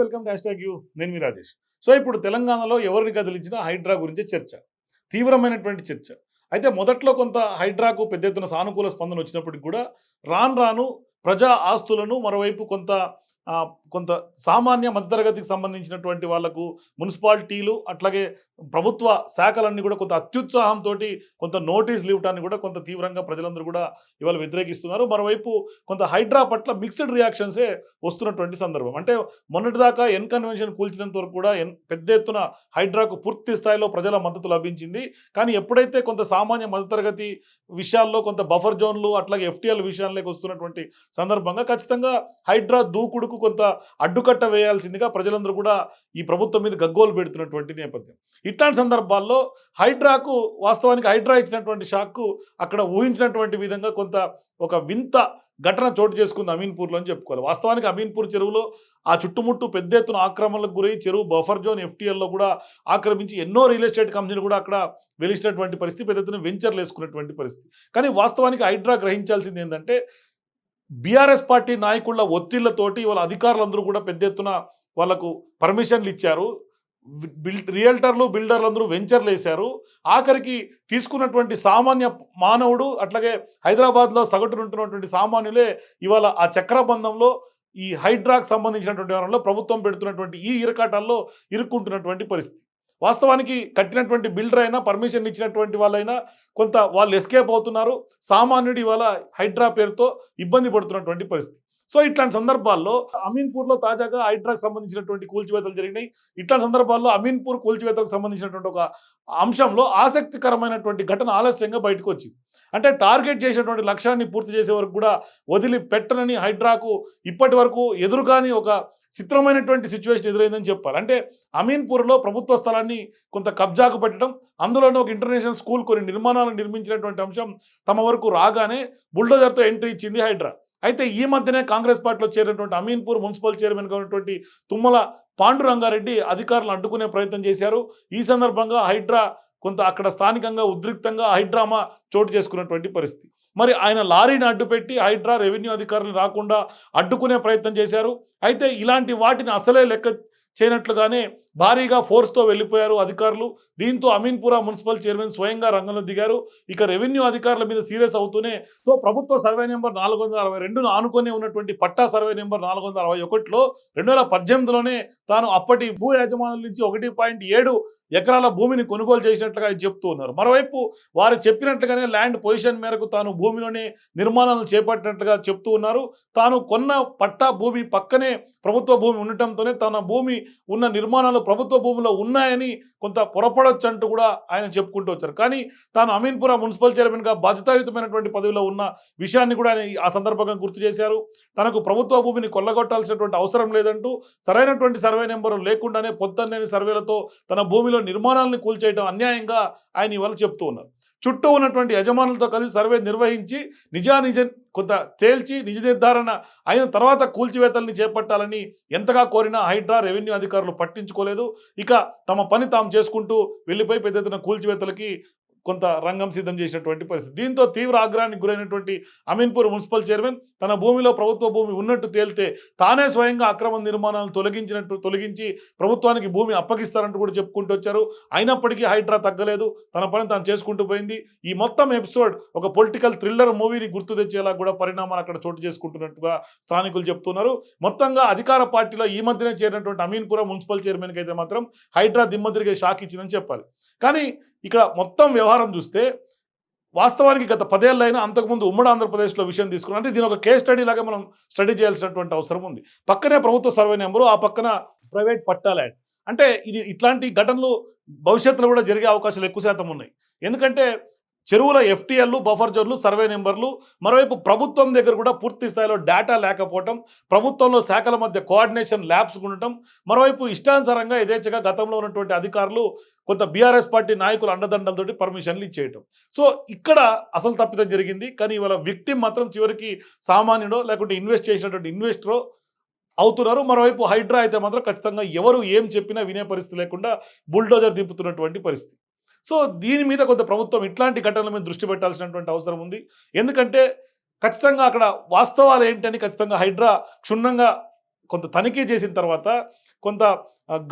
Welcome to hash you నేను మీ Rajesh. So ఇప్పుడు తెలంగాణలో ఎవరిని కదిలించినా హైడ్రా గురించి చర్చ. తీవ్రమైనటువంటి చర్చ. అయితే మొదట్లో కొంత హైడ్రాకు పెద్ద ఎత్తున సానుకూల స్పందన వచ్చినప్పటికి కూడా రాను రాను ప్రజా ఆస్తులను మరోవైపు కొంత కొంత సామాన్య మధ్యతరగతికి సంబంధించినటువంటి వాళ్ళకు మున్సిపాలిటీలు అట్లాగే ప్రభుత్వ శాఖలన్నీ కూడా కొంత అత్యుత్సాహంతో కొంత నోటీసులు ఇవ్వటాన్ని కూడా కొంత తీవ్రంగా ప్రజలందరూ కూడా ఇవాళ వ్యతిరేకిస్తున్నారు. మరోవైపు కొంత హైడ్రా పట్ల మిక్స్డ్ రియాక్షన్సే వస్తున్నటువంటి సందర్భం. అంటే మొన్నటిదాకా ఎన్ కన్వెన్షన్ కూల్చినంత వరకు కూడా ఎన్ పెద్ద ఎత్తున హైడ్రాకు పూర్తి స్థాయిలో ప్రజల మద్దతు లభించింది. కానీ ఎప్పుడైతే కొంత సామాన్య మధ్యతరగతి విషయాల్లో కొంత బఫర్ జోన్లు అట్లాగే ఎఫ్టీఎల్ విషయాల్లోకి వస్తున్నటువంటి సందర్భంగా ఖచ్చితంగా హైడ్రా దూకుడుకు కొంత అడ్డుకట్ట వేయాల్సిందిగా ప్రజలందరూ కూడా ఈ ప్రభుత్వం మీద గగ్గోలు పెడుతున్నటువంటి నేపథ్యం. ఇట్లాంటి సందర్భాల్లో హైడ్రాకు వాస్తవానికి హైడ్రా ఇచ్చినటువంటి షాక్కు అక్కడ ఊహించినటువంటి విధంగా కొంత ఒక వింత ఘటన చోటు చేసుకుంది అమీన్పూర్లో అని చెప్పుకోవాలి. వాస్తవానికి అమీన్పూర్ చెరువులో ఆ చుట్టుముట్టు పెద్ద ఎత్తున ఆక్రమణలకు గురై చెరువు బఫర్ జోన్ ఎఫ్టీఎల్లో కూడా ఆక్రమించి ఎన్నో రియల్ ఎస్టేట్ కంపెనీలు కూడా అక్కడ వెలిసినటువంటి పరిస్థితి పెద్ద ఎత్తున వెంచర్లు వేసుకున్నటువంటి పరిస్థితి. కానీ వాస్తవానికి హైడ్రా గ్రహించాల్సింది ఏంటంటే బీఆర్ఎస్ పార్టీ నాయకుల ఒత్తిళ్ళతోటి వాళ్ళ అధికారులందరూ కూడా పెద్ద ఎత్తున వాళ్ళకు పర్మిషన్లు ఇచ్చారు. బిల్ రియల్టర్లు బిల్డర్లు అందరూ వెంచర్లు వేశారు. ఆఖరికి తీసుకున్నటువంటి సామాన్య మానవుడు అట్లాగే హైదరాబాద్లో సగటున ఉంటున్నటువంటి సామాన్యులే ఇవాళ ఆ చక్రబంధంలో ఈ హైడ్రాక్ సంబంధించినటువంటి వ్యవహారంలో ప్రభుత్వం పెడుతున్నటువంటి ఈ ఇరకాటాల్లో ఇరుక్కుంటున్నటువంటి పరిస్థితి. వాస్తవానికి కట్టినటువంటి బిల్డర్ అయినా పర్మిషన్ ఇచ్చినటువంటి వాళ్ళైనా కొంత వాళ్ళు ఎస్కేప్ అవుతున్నారు. సామాన్యుడు ఇవాళ హైడ్రా పేరుతో ఇబ్బంది పడుతున్నటువంటి పరిస్థితి. సో ఇట్లాంటి సందర్భాల్లో అమీన్పూర్లో తాజాగా హైడ్రాకు సంబంధించినటువంటి కూల్చివేతలు జరిగినాయి. ఇట్లాంటి సందర్భాల్లో అమీన్పూర్ కూల్చివేతలకు సంబంధించినటువంటి ఒక అంశంలో ఆసక్తికరమైనటువంటి ఘటన ఆలస్యంగా బయటకు వచ్చింది. అంటే టార్గెట్ చేసినటువంటి లక్ష్యాన్ని పూర్తి చేసే వరకు కూడా వదిలి పెట్టనని హైడ్రాకు ఇప్పటి వరకు ఎదురుగాని ఒక చిత్రమైనటువంటి సిచ్యువేషన్ ఎదురైందని చెప్పాలి. అంటే అమీన్పూర్లో ప్రభుత్వ స్థలాన్ని కొంత కబ్జాకు పెట్టడం అందులోనే ఒక ఇంటర్నేషనల్ స్కూల్ కొన్ని నిర్మాణాలను నిర్మించినటువంటి అంశం తమ వరకు రాగానే బుల్డోజర్తో ఎంట్రీ ఇచ్చింది హైడ్రా. అయితే ఈ మధ్యనే కాంగ్రెస్ పార్టీలో చేరినటువంటి అమీన్పూర్ మున్సిపల్ చైర్మన్గా ఉన్నటువంటి తుమ్మల పాండురంగారెడ్డి అధికారులు అడ్డుకునే ప్రయత్నం చేశారు. ఈ సందర్భంగా హైడ్రా కొంత అక్కడ స్థానికంగా ఉద్రిక్తంగా హైడ్రామా చోటు చేసుకున్నటువంటి పరిస్థితి. మరి ఆయన లారీని అడ్డుపెట్టి హైడ్రా రెవెన్యూ అధికారులు రాకుండా అడ్డుకునే ప్రయత్నం చేశారు. అయితే ఇలాంటి వాటిని అసలే లెక్క చేయనట్లుగానే భారీగా ఫోర్స్తో వెళ్ళిపోయారు అధికారులు. దీంతో అమీన్పురా మున్సిపల్ చైర్మన్ స్వయంగా రంగంలో దిగారు. ఇక రెవెన్యూ అధికారుల మీద సీరియస్ అవుతూనే సో ప్రభుత్వ సర్వే నెంబర్ నాలుగు వందల అరవై రెండును ఆనుకొని ఉన్నటువంటి పట్టా సర్వే నెంబర్ నాలుగు వందల అరవై ఒకటిలో రెండు వేల పద్దెనిమిదిలోనే తాను అప్పటి భూ యజమానుల నుంచి ఒకటి పాయింట్ ఏడు ఎకరాల భూమిని కొనుగోలు చేసినట్లుగా చెప్తూ ఉన్నారు. మరోవైపు వారు చెప్పినట్లుగానే ల్యాండ్ పొజిషన్ మేరకు తాను భూమిలోనే నిర్మాణాలను చేపట్టినట్లుగా చెప్తూ ఉన్నారు. తాను కొన్న పట్టా భూమి పక్కనే ప్రభుత్వ భూమి ఉండటంతోనే తన భూమి ఉన్న నిర్మాణాలు ప్రభుత్వ భూమిలో ఉన్నాయని కొంత పొరపడొచ్చు అంటూ కూడా ఆయన చెప్పుకుంటూ వచ్చారు. కానీ తాను అమీన్పుర మున్సిపల్ చైర్మన్గా బాధ్యతాయుతమైనటువంటి పదవిలో ఉన్న విషయాన్ని కూడా ఆయన ఆ సందర్భంగా గుర్తు చేశారు. తనకు ప్రభుత్వ భూమిని కొల్లగొట్టాల్సినటువంటి అవసరం లేదంటూ సరైనటువంటి సర్వే నెంబరు లేకుండానే పొద్దున్నేని సర్వేలతో తన భూమిలో నిర్మాణాలను కూల్చేయడం అన్యాయంగా ఆయన ఇవాళ చెప్తూ ఉన్నారు. చుట్టూ ఉన్నటువంటి యజమానులతో కలిసి సర్వే నిర్వహించి నిజానిజ కొంత తేల్చి నిజ నిర్ధారణ అయిన తర్వాత కూల్చివేతల్ని చేపట్టాలని ఎంతగా కోరినా హైడ్రా రెవెన్యూ అధికారులు పట్టించుకోలేదు. ఇక తమ పని తాము చేసుకుంటూ వెళ్ళిపోయి పెద్ద ఎత్తున కూల్చివేతలకి కొంత రంగం సిద్ధం చేసినటువంటి పరిస్థితి. దీంతో తీవ్ర ఆగ్రహానికి గురైనటువంటి అమీన్పూర్ మున్సిపల్ చైర్మన్ తన భూమిలో ప్రభుత్వ భూమి ఉన్నట్టు తేలితే తానే స్వయంగా అక్రమ నిర్మాణాలను తొలగించినట్టు తొలగించి ప్రభుత్వానికి భూమి అప్పగిస్తారంటూ కూడా చెప్పుకుంటూ వచ్చారు. అయినప్పటికీ హైడ్రా తగ్గలేదు. తన పని తాను చేసుకుంటూ పోయింది. ఈ మొత్తం ఎపిసోడ్ ఒక పొలిటికల్ థ్రిల్లర్ మూవీని గుర్తు తెచ్చేలా కూడా పరిణామాలు అక్కడ చోటు చేసుకుంటున్నట్టుగా స్థానికులు చెప్తున్నారు. మొత్తంగా అధికార పార్టీలో ఈ మధ్యనే చేరినటువంటి అమీన్పురం మున్సిపల్ చైర్మన్కి అయితే మాత్రం హైడ్రా దిమ్మదిరిగే షాక్ ఇచ్చిందని చెప్పాలి. కానీ ఇక్కడ మొత్తం వ్యవహారం చూస్తే వాస్తవానికి గత పదేళ్ళైనా అంతకుముందు ఉమ్మడి ఆంధ్రప్రదేశ్లో విషయం తీసుకున్నాం అంటే దీని ఒక కేస్ స్టడీ లాగా మనం స్టడీ చేయాల్సినటువంటి అవసరం ఉంది. పక్కనే ప్రభుత్వ సర్వే నెంబరు ఆ పక్కన ప్రైవేట్ పట్టాలయం అంటే ఇది ఇట్లాంటి ఘటనలు భవిష్యత్తులో కూడా జరిగే అవకాశాలు ఎక్కువ శాతం ఉన్నాయి. ఎందుకంటే చెరువుల ఎఫ్టీఎల్లు బఫర్ జోన్లు సర్వే నెంబర్లు మరోవైపు ప్రభుత్వం దగ్గర కూడా పూర్తి స్థాయిలో డేటా లేకపోవటం ప్రభుత్వంలో శాఖల మధ్య కోఆర్డినేషన్ ల్యాబ్స్ ఉండటం మరోవైపు ఇష్టానుసారంగా యథేచ్ఛగా గతంలో ఉన్నటువంటి అధికారులు కొంత బీఆర్ఎస్ పార్టీ నాయకుల అండదండలతోటి పర్మిషన్లు ఇచ్చేయటం. సో ఇక్కడ అసలు తప్పిదం జరిగింది. కానీ ఇవాళ విక్టిమ్ మాత్రం చివరికి సామాన్యుడో లేకుంటే ఇన్వెస్ట్ చేసినటువంటి ఇన్వెస్టరో అవుతున్నారు. మరోవైపు హైడ్రా అయితే మాత్రం ఖచ్చితంగా ఎవరు ఏం చెప్పినా వినే పరిస్థితి లేకుండా బుల్డోజర్ దింపుతున్నటువంటి పరిస్థితి. సో దీని మీద కొంత ప్రభుత్వం ఇట్లాంటి ఘటనల మీద దృష్టి పెట్టాల్సినటువంటి అవసరం ఉంది. ఎందుకంటే ఖచ్చితంగా అక్కడ వాస్తవాలు ఏంటని ఖచ్చితంగా హైడ్రా క్షుణ్ణంగా కొంత తనిఖీ చేసిన తర్వాత కొంత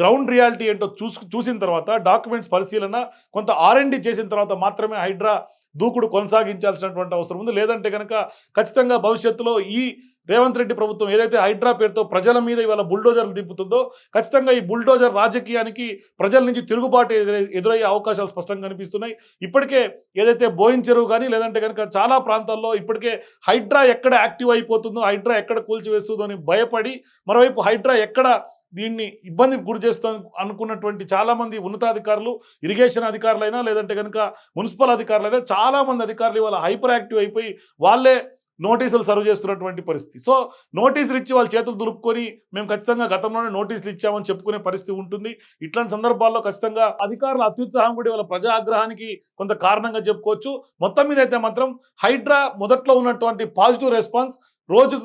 గ్రౌండ్ రియాలిటీ ఏంటో చూసు చూసిన తర్వాత డాక్యుమెంట్స్ పరిశీలన కొంత ఆర్ఎండి చేసిన తర్వాత మాత్రమే హైడ్రా దూకుడు కొనసాగించాల్సినటువంటి అవసరం ఉంది. లేదంటే కనుక ఖచ్చితంగా భవిష్యత్తులో ఈ రేవంత్ రెడ్డి ప్రభుత్వం ఏదైతే హైడ్రా పేరుతో ప్రజల మీద ఇవాళ బుల్డోజర్లు దింపుతుందో ఖచ్చితంగా ఈ బుల్డోజర్ రాజకీయానికి ప్రజల నుంచి తిరుగుబాటు ఎదురయ్యే అవకాశాలు స్పష్టంగా కనిపిస్తున్నాయి. ఇప్పటికే ఏదైతే బోయిన్ చెరువు కానీ లేదంటే కనుక చాలా ప్రాంతాల్లో ఇప్పటికే హైడ్రా ఎక్కడ యాక్టివ్ అయిపోతుందో హైడ్రా ఎక్కడ కూల్చివేస్తుందో అని భయపడి మరోవైపు హైడ్రా ఎక్కడ దీన్ని ఇబ్బందికి గురి చేస్తాం అనుకున్నటువంటి చాలామంది ఉన్నతాధికారులు ఇరిగేషన్ అధికారులైనా లేదంటే కనుక మున్సిపల్ అధికారులైనా చాలామంది అధికారులు ఇవాళ హైపర్ యాక్టివ్ అయిపోయి వాళ్ళే నోటీసులు సర్వ్ చేస్తున్నటువంటి పరిస్థితి. సో నోటీసులు ఇచ్చి వాళ్ళ చేతులు దులుపుకొని మేము ఖచ్చితంగా గతంలోనే నోటీసులు ఇచ్చామని చెప్పుకునే పరిస్థితి ఉంటుంది. ఇట్లాంటి సందర్భాల్లో ఖచ్చితంగా అధికారుల అత్యుత్సాహం కూడా వాళ్ళ ప్రజా ఆగ్రహానికి కొంత కారణంగా చెప్పుకోవచ్చు. మొత్తం మీద అయితే మాత్రం హైడ్రా మొదట్లో ఉన్నటువంటి పాజిటివ్ రెస్పాన్స్ రోజు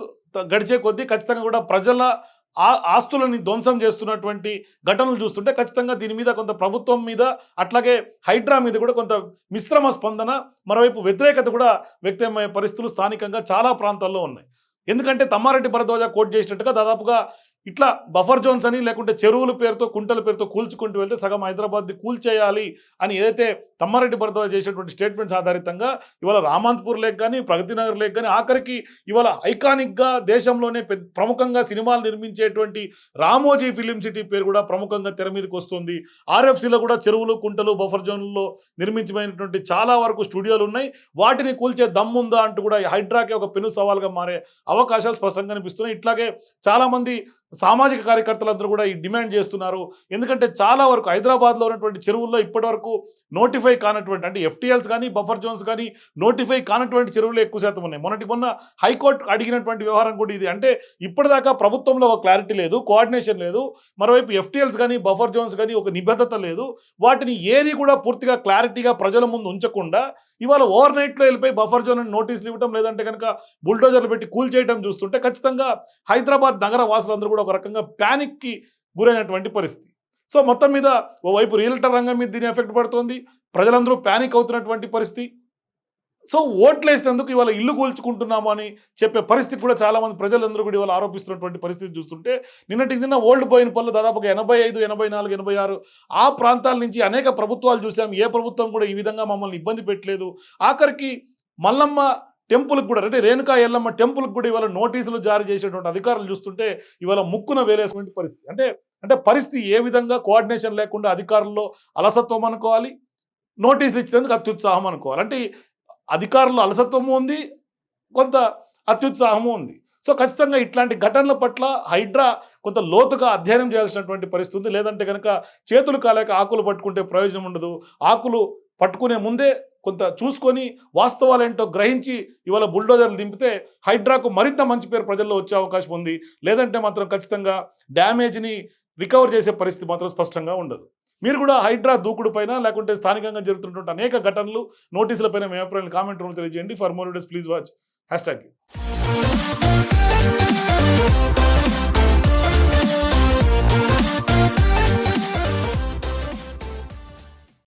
గడిచే కొద్దీ ఖచ్చితంగా కూడా ప్రజల ఆ ఆస్తులని ధ్వంసం చేస్తున్నటువంటి ఘటనలు చూస్తుంటే ఖచ్చితంగా దీని మీద కొంత ప్రభుత్వం మీద అట్లాగే హైడ్రా మీద కూడా కొంత మిశ్రమ స్పందన మరోవైపు వ్యతిరేకత కూడా వ్యక్తమయ్యే పరిస్థితులు స్థానికంగా చాలా ప్రాంతాల్లో ఉన్నాయి. ఎందుకంటే తమ్మారెడ్డి భరద్వాజ కోట్ చేసినట్టుగా దాదాపుగా ఇట్లా బఫర్ జోన్స్ అని లేకుంటే చెరువుల పేరుతో కుంటల పేరుతో కూల్చుకుంటూ వెళ్తే సగం హైదరాబాద్ని కూల్చేయాలి అని ఏదైతే తమ్మారెడ్డి భరద్వాజ్ చేసినటువంటి స్టేట్మెంట్స్ ఆధారితంగా ఇవాళ రామాంతపూర్ లేక్ కానీ ప్రగతి నగర్ లేక్ కానీ ఆఖరికి ఇవాళ ఐకానిక్గా దేశంలోనే పెద్ద ప్రముఖంగా సినిమాలు నిర్మించేటువంటి రామోజీ ఫిలిం సిటీ పేరు కూడా ప్రముఖంగా తెర మీదకి వస్తుంది. ఆర్ఎఫ్సీలో కూడా చెరువులు కుంటలు బఫర్ జోన్లలో నిర్మించమైనటువంటి చాలా వరకు స్టూడియోలు ఉన్నాయి. వాటిని కూల్చే దమ్ముందా అంటూ కూడా ఈ ఒక పెను సవాల్గా మారే అవకాశాలు స్పష్టంగా కనిపిస్తున్నాయి ఇట్లాగే చాలామంది సామాజిక కార్యకర్తలందరూ కూడా ఈ డిమాండ్ చేస్తున్నారు. ఎందుకంటే చాలా వరకు హైదరాబాద్లో ఉన్నటువంటి చెరువుల్లో ఇప్పటి వరకు నోటిఫై కానటువంటి అంటే ఎఫ్టీఎల్స్ కానీ బఫర్ జోన్స్ కానీ నోటిఫై కానటువంటి చెరువులు ఎక్కువ శాతం ఉన్నాయి. మొన్నటి మొన్న హైకోర్టు అడిగినటువంటి వ్యవహారం కూడా ఇది. అంటే ఇప్పటిదాకా ప్రభుత్వంలో ఒక క్లారిటీ లేదు కోఆర్డినేషన్ లేదు. మరోవైపు ఎఫ్టీఎల్స్ కానీ బఫర్ జోన్స్ కానీ ఒక నిబద్ధత లేదు. వాటిని ఏది కూడా పూర్తిగా క్లారిటీగా ప్రజల ముందు ఉంచకుండా ఇవాళ ఓవర్ నైట్లో వెళ్ళిపోయి బఫర్ జోన్ అని నోటీసులు ఇవ్వడం లేదంటే కనుక బుల్డోజర్లు పెట్టి కూల్ చేయడం చూస్తుంటే ఖచ్చితంగా హైదరాబాద్ నగర వాసులందరూ కూడా ఒక రకంగా ప్యానిక్కి గురైనటువంటి పరిస్థితి. సో మొత్తం మీద ఓవైపు రియల్టర్ రంగం మీద దీని ఎఫెక్ట్ పడుతుంది. ప్రజలందరూ ప్యానిక్ అవుతున్నటువంటి పరిస్థితి. సో ఓట్లేసినందుకు ఇవాళ ఇల్లు కూల్చుకుంటున్నాము అని చెప్పే పరిస్థితి కూడా చాలామంది ప్రజలందరూ కూడా ఇవాళ ఆరోపిస్తున్నటువంటి పరిస్థితి చూస్తుంటే నిన్నటి నిన్న ఓల్డ్ పోయిన పనులు దాదాపుగా ఎనభై ఐదు ఎనభై నాలుగు ఎనభై ఆరు ఆ ప్రాంతాల నుంచి అనేక ప్రభుత్వాలు చూసాం. ఏ ప్రభుత్వం కూడా ఈ విధంగా మమ్మల్ని ఇబ్బంది పెట్టలేదు. ఆఖరికి మల్లమ్మ టెంపుల్కి కూడా అంటే రేణుకా ఎల్లమ్మ టెంపుల్కి కూడా ఇవాళ నోటీసులు జారీ చేసేటువంటి అధికారులు చూస్తుంటే ఇవాళ ముక్కున వేరేటువంటి పరిస్థితి. అంటే అంటే పరిస్థితి ఏ విధంగా కోఆర్డినేషన్ లేకుండా అధికారుల్లో అలసత్వం అనుకోవాలి? నోటీసులు ఇచ్చినందుకు అత్యుత్సాహం అనుకోవాలి. అంటే అధికారుల్లో అలసత్వము ఉంది కొంత అత్యుత్సాహము ఉంది. సో ఖచ్చితంగా ఇట్లాంటి ఘటనల పట్ల హైడ్రా కొంత లోతుగా అధ్యయనం చేయాల్సినటువంటి పరిస్థితి ఉంది. లేదంటే కనుక చేతులు కాలేక ఆకులు పట్టుకుంటే ప్రయోజనం ఉండదు. ఆకులు పట్టుకునే ముందే కొంత చూసుకొని వాస్తవాలు ఏంటో గ్రహించి ఇవాళ బుల్డోజర్లు దింపితే హైడ్రాకు మరింత మంచి పేరు ప్రజల్లో వచ్చే అవకాశం ఉంది. లేదంటే మాత్రం ఖచ్చితంగా డ్యామేజ్ని రికవర్ చేసే పరిస్థితి మాత్రం స్పష్టంగా ఉండదు. మీరు కూడా హైడ్రా దూకుడు పైన లేకుంటే స్థానికంగా జరుగుతున్నటువంటి అనేక ఘటనలు నోటీసుల పైన మీ అభిప్రాయాలు కామెంట్ రూమ్ తెలియజేయండి. For more days please watch hashtag